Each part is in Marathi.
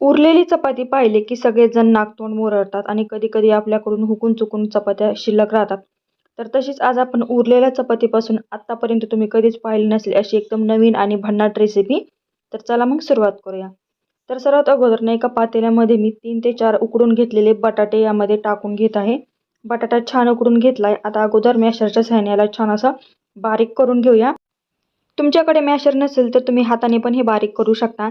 उरलेली चपाती पाहिली की सगळेजण नाकतोंड मोरडतात आणि कधी कधी आपल्याकडून हुकून चुकून चपात्या शिल्लक राहतात. तर तशीच आज आपण उरलेल्या चपातीपासून आत्तापर्यंत तुम्ही कधीच पाहिली नसेल अशी एकदम नवीन आणि भन्नाट रेसिपी तर चला मग सुरुवात करूया. तर सर्वात अगोदर ना एका पातेल्यामध्ये मी तीन ते चार उकडून घेतलेले बटाटे यामध्ये टाकून घेत आहे. बटाटा छान उकडून घेतला आहे आता अगोदर मॅशरच्या सहाय्याला छान असा बारीक करून घेऊया. तुमच्याकडे मॅशर नसेल तर तुम्ही हाताने पण हे बारीक करू शकता.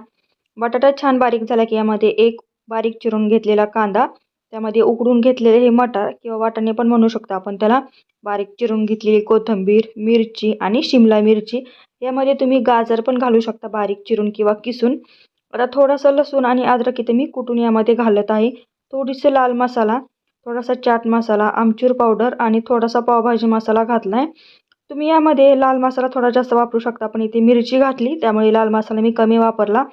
बटाटा छान बारीक झाला की यामध्ये एक बारीक चिरून घेतलेला कांदा त्यामध्ये उकडून घेतलेले हे मटार किंवा वाटाणे पण म्हणू शकतो आपण त्याला. बारीक चिरून घेतलेली कोथिंबीर मिरची आणि शिमला मिरची. यामध्ये तुम्ही गाजर पण घालू शकता बारीक चिरून किंवा किसून. आता थोडासा लसूण आणि अद्रक इथे मी कुटून यामध्ये घालत आहे. थोडीसे लाल मसाला थोडासा चाट मसाला आमचूर पावडर आणि थोडासा पावभाजी मसाला घातला आहे तुम्ही यामध्ये लाल मसाला थोडा जास्त वापरू शकता पण इथे मिरची घातली त्यामुळे लाल मसाला मी कमी वापरला.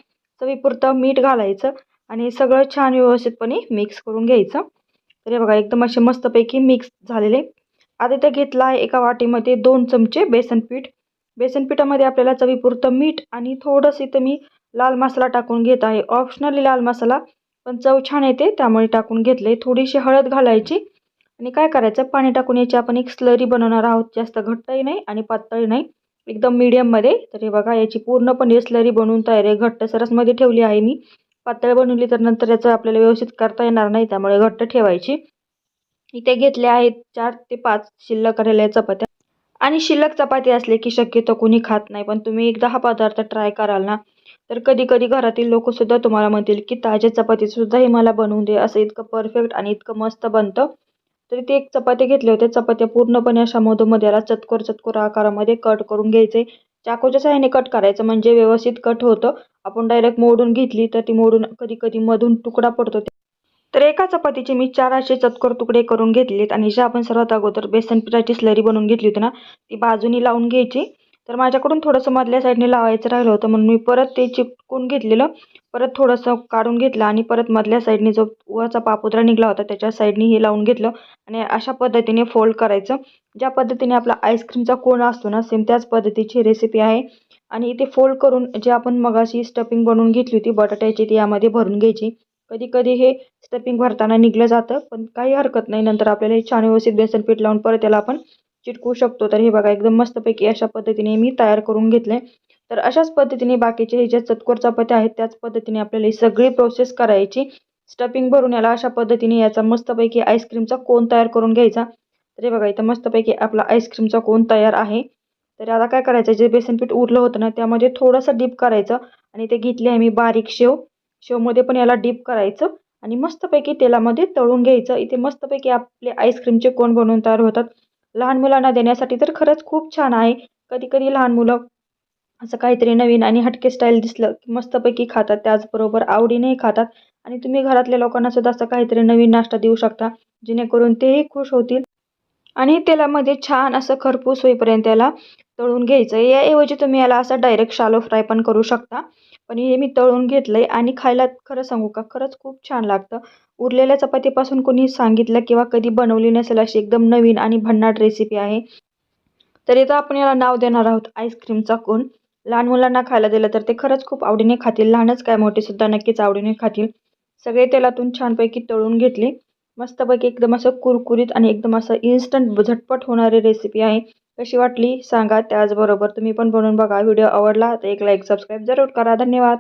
चवीपुरतं मीठ घालायचं आणि सगळं छान व्यवस्थितपणे मिक्स करून घ्यायचं. तर हे बघा एकदम असे मस्तपैकी मिक्स झालेले. आता इथं घेतला आहे एका वाटीमध्ये दोन चमचे बेसन पीठ. बेसन पिठामध्ये आपल्याला चवीपुरतं मीठ आणि थोडंसं इथं मी लाल मसाला टाकून घेत आहे. ऑप्शनली लाल मसाला पण चव छान येते त्यामुळे टाकून घेतले थोडीशी हळद घालायची आणि काय करायचं? पाणी टाकून याची आपण एक स्लरी बनवणार आहोत. जास्त घट्टही नाही आणि पातळही नाही. एकदम मीडियममध्ये तर हे बघा याची पूर्णपणे स्लरी बनवून तयार आहे. घट्ट सरसमध्ये ठेवली आहे मी. पातळ बनवली तर नंतर याचं आपल्याला व्यवस्थित करता येणार नाही त्यामुळे घट्ट ठेवायची. इथे घेतल्या आहेत चार ते पाच शिल्लक राहिल्या चपात्या. आणि शिल्लक चपाती असले की शक्यतो कोणी खात नाही पण तुम्ही एकदा हा पदार्थ ट्राय कराल ना तर कधी कधी घरातील लोकसुद्धा तुम्हाला म्हणतील की ताज्या चपातीसुद्धा हे मला बनवून दे असं इतकं परफेक्ट आणि इतकं मस्त बनतं. तरी ते एक चपाती घेतले होते चपात्या पूर्णपणे अशा मधोमध्याला चतकोर चतकोर आकारामध्ये कट करून घ्यायचे. चाकूच्या सहाय्याने कट करायचं. म्हणजे व्यवस्थित कट होतं. आपण डायरेक्ट मोडून घेतली तर ती मोडून कधी कधी मधून तुकडा पडतो. तर एका चपातीचे मी चार असे चतकोर तुकडे करून घेतलेत. आणि जे आपण सर्वात अगोदर बेसन पिठाची स्लरी बनवून घेतली होती ना ती बाजूनी लावून घ्यायची. तर माझ्याकडून थोडंसं मधल्या साईडने लावायचं राहिलं होतं. म्हणून मी परत ते चिपकून घेतलेलं परत थोडंसं काढून घेतलं आणि परत मधल्या साईडने जो वरचा पापुद्रा निघला होता त्याच्या साईडने हे लावून घेतलं आणि अशा पद्धतीने फोल्ड करायचं. ज्या पद्धतीने आपला आईस्क्रीमचा कोण असतो ना सेम त्याच पद्धतीची रेसिपी आहे. आणि इथे फोल्ड करून जे आपण मगाशी स्टफिंग बनवून घेतली होती बटाट्याची ती यामध्ये भरून घ्यायची. कधी कधी हे स्टफिंग भरताना निघलं जातं पण काही हरकत नाही. नंतर आपल्याला हे छान व्यवस्थित बेसन पीठ लावून परत त्याला आपण चिटकू शकतो. तर हे बघा एकदम मस्तपैकी अशा पद्धतीने मी तयार करून घेतले तर अशाच पद्धतीने बाकीचे हे ज्या चतकोर चपात्या आहेत त्याच पद्धतीने आपल्याला ही सगळी प्रोसेस करायची. स्टफिंग भरून याला अशा पद्धतीने याचा मस्तपैकी आईस्क्रीमचा कोन तयार करून घ्यायचा. तर हे बघा इथं मस्तपैकी आपला आईस्क्रीमचा कोन तयार आहे. तर आता काय करायचं जे बेसन पीठ उरलं होतं ना त्यामध्ये थोडंसं डीप करायचं आणि ते घेतले आहे मी बारीक शेव. शेवमध्ये पण याला डीप करायचं आणि मस्तपैकी तेलामध्ये तळून घ्यायचं. इथे मस्तपैकी आपले आईस्क्रीमचे कोण बनवून तयार होतात. लहान मुलांना देण्यासाठी तर खरंच खूप छान आहे. कधी कधी लहान मुलं असं काहीतरी नवीन आणि हटके स्टाईल दिसलं की मस्तपैकी खातात. त्याचबरोबर आवडीनेही खातात. आणि तुम्ही घरातल्या लोकांना सुद्धा असं काहीतरी नवीन नाश्ता देऊ शकता जेणेकरून तेही खुश होतील. आणि तेलामध्ये छान असं खरपूस होईपर्यंत याला तळून घ्यायचं. याऐवजी तुम्ही याला असं डायरेक्ट शालो फ्राय पण करू शकता. पण हे मी तळून घेतलं आहे आणि खायला खरं सांगू का खरंच खूप छान लागतं. उरलेल्या चपातीपासून कोणी सांगितलं किंवा कधी बनवली नसेल अशी एकदम नवीन आणि भन्नाट रेसिपी आहे. तर इथं आपण याला नाव देणार आहोत आईस्क्रीमचा कोण. लहान मुलांना खायला दिलं तर ते खरंच खूप आवडीने खातील. लहानच काय मोठेसुद्धा नक्कीच आवडीने खातील. सगळे तेलातून छानपैकी तळून घेतले. मस्तपैकी एकदम असं कुरकुरीत आणि एकदम असं इन्स्टंट झटपट होणारी रेसिपी आहे. कशी वाटली? सांगा. त्याचबरोबर तुम्ही पण बनवून बघा. व्हिडिओ आवडला तर एक लाईक सबस्क्राईब जरूर करा. धन्यवाद.